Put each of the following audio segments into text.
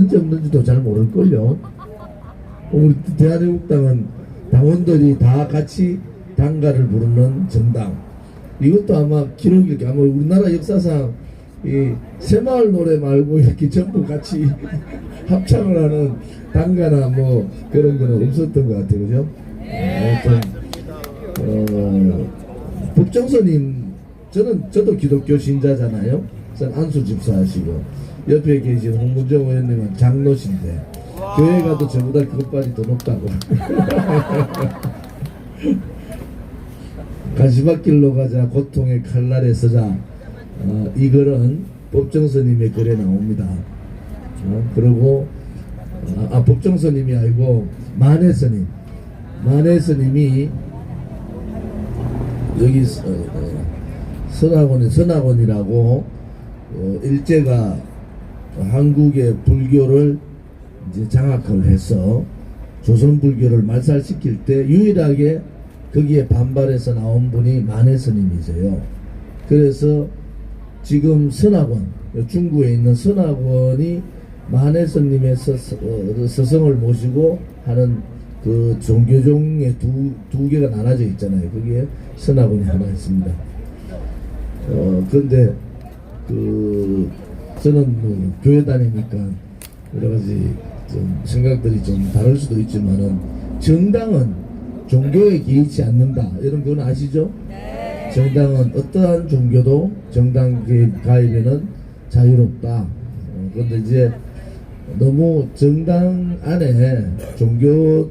있는지 없는지도 잘 모를걸요. 우리 대한민국당은 당원들이 다 같이 당가를 부르는 정당. 이것도 아마 기록이 아마 우리나라 역사상 이 새마을 노래 말고 이렇게 전부 같이 합창을 하는 당가나 뭐 그런 거는 없었던 것 같아요, 그죠? 하여튼 어, 법정선님 저는 저도 기독교 신자잖아요. 안수 집사하시고 옆에 계신 홍문정 의원님은 장로신데 교회 가도 저보다 그것빨이 더 높다고. 가시밭길로 가자 고통의 칼날에 서자 어, 이 글은 법정스님의 글에 나옵니다. 어, 그리고 어, 아 법정스님이 아니고 만해스님 만해스님이 여기 서- 어, 선학원이 선학원이라고 어, 일제가 한국의 불교를 이제 장악을 해서 조선 불교를 말살시킬 때 유일하게 거기에 반발해서 나온 분이 만해 스님이세요. 그래서 지금 선학원 중구에 있는 선학원이 만해 스님의 서, 어, 스승을 모시고 하는 그 종교종의 두, 두 개가 나눠져 있잖아요. 거기에 선학원이 하나 있습니다. 어, 그런데 그 저는 뭐 교회 다니니까 여러 가지 좀 생각들이 좀 다를 수도 있지만은 정당은 종교에 개의치 않는다 이런 건 아시죠? 정당은 어떠한 종교도 정당 가입에는 자유롭다. 어, 그런데 이제 너무 정당 안에 종교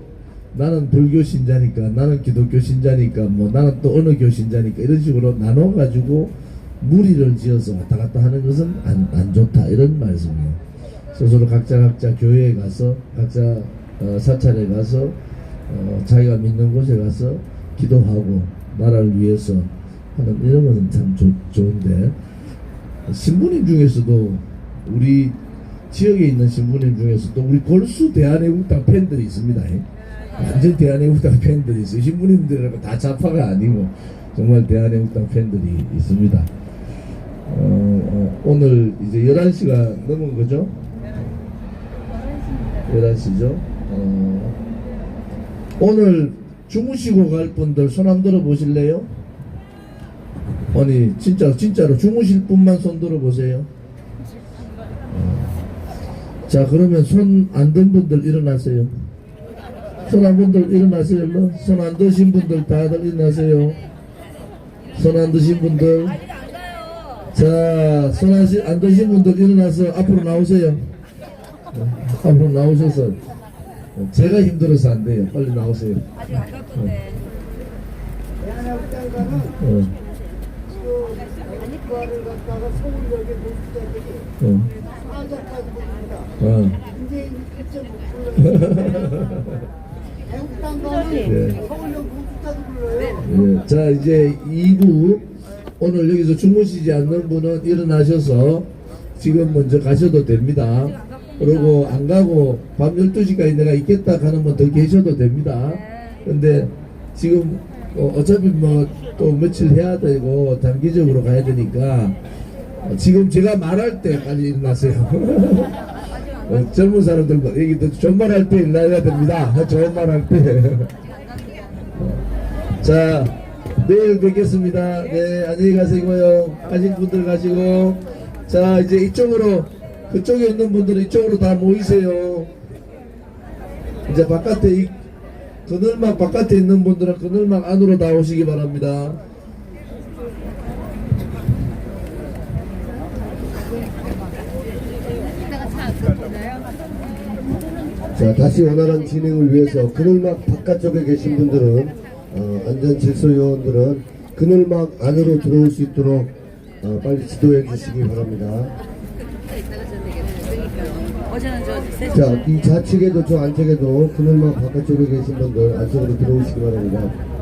나는 불교 신자니까 나는 기독교 신자니까 뭐 나는 또 어느 교 신자니까 이런 식으로 나눠 가지고 무리를 지어서 왔다 갔다 하는 것은 안, 안 좋다 이런 말씀이에요. 스스로 각자 각자 교회에 가서 각자 어, 사찰에 가서 어, 자기가 믿는 곳에 가서 기도하고 나라를 위해서 하는 이런 것은 참 좋, 좋은데 신부님 중에서도 우리 지역에 있는 신부님 중에서도 우리 골수 대한애국당 팬들이 있습니다. 완전 대한애국당 팬들이 있어요. 신부님들하고 다 좌파가 아니고 정말 대한애국당 팬들이 있습니다. 어, 어, 오늘 이제 11시가 넘은 거죠? 11시죠? 어, 오늘 주무시고 갈 분들 손한 들어 보실래요? 아니 진짜 진짜로 주무실 분만 손 들어 보세요. 어. 자 그러면 손 안 든 분들 일어나세요. 손 안 분들 일어나세요. 손 안 드신 분들 다들 일어나세요. 손 안 드신 분들 자, 손안 드신 분들 일어나서 앞으로 나오세요. 어, 앞으로 나오셔서 어, 제가 힘들어서 안 돼요. 빨리 나오세요. 아직 안 갔던데. 그 안과를 갔다가 서울역에 노숙자들이 어, 사자까지 봅니다. 어. 이제 일점 불러요. 애국당가는 예. 서울역 노숙자도 불러요. 예, 자, 이제 2부 오늘 여기서 주무시지 않는 분은 일어나셔서 지금 먼저 가셔도 됩니다. 그리고 안 가고 밤 12시까지 내가 있겠다 하는 분 더 계셔도 됩니다. 근데 지금 어, 어차피 뭐 또 며칠 해야 되고 단기적으로 가야 되니까 어, 지금 제가 말할 때 빨리 일어나세요. 어, 젊은 사람들 뭐또 좋은 말 할 때 일어나야 됩니다. 좋은 말 할 때. 자, 내일 뵙겠습니다. 네, 안녕히 가시고요. 가신 분들 가시고. 자, 이제 이쪽으로, 그쪽에 있는 분들은 이쪽으로 다 모이세요. 이제 바깥에, 이, 그늘막 바깥에 있는 분들은 그늘막 안으로 나오시기 바랍니다. 자, 다시 원활한 진행을 위해서 그늘막 바깥쪽에 계신 분들은 어, 안전 질서 요원들은 그늘막 안으로 들어올 수 있도록 어, 빨리 지도해 주시기 바랍니다. 자, 이 좌측에도 저 안쪽에도 그늘막 바깥쪽에 계신 분들 안쪽으로 들어오시기 바랍니다.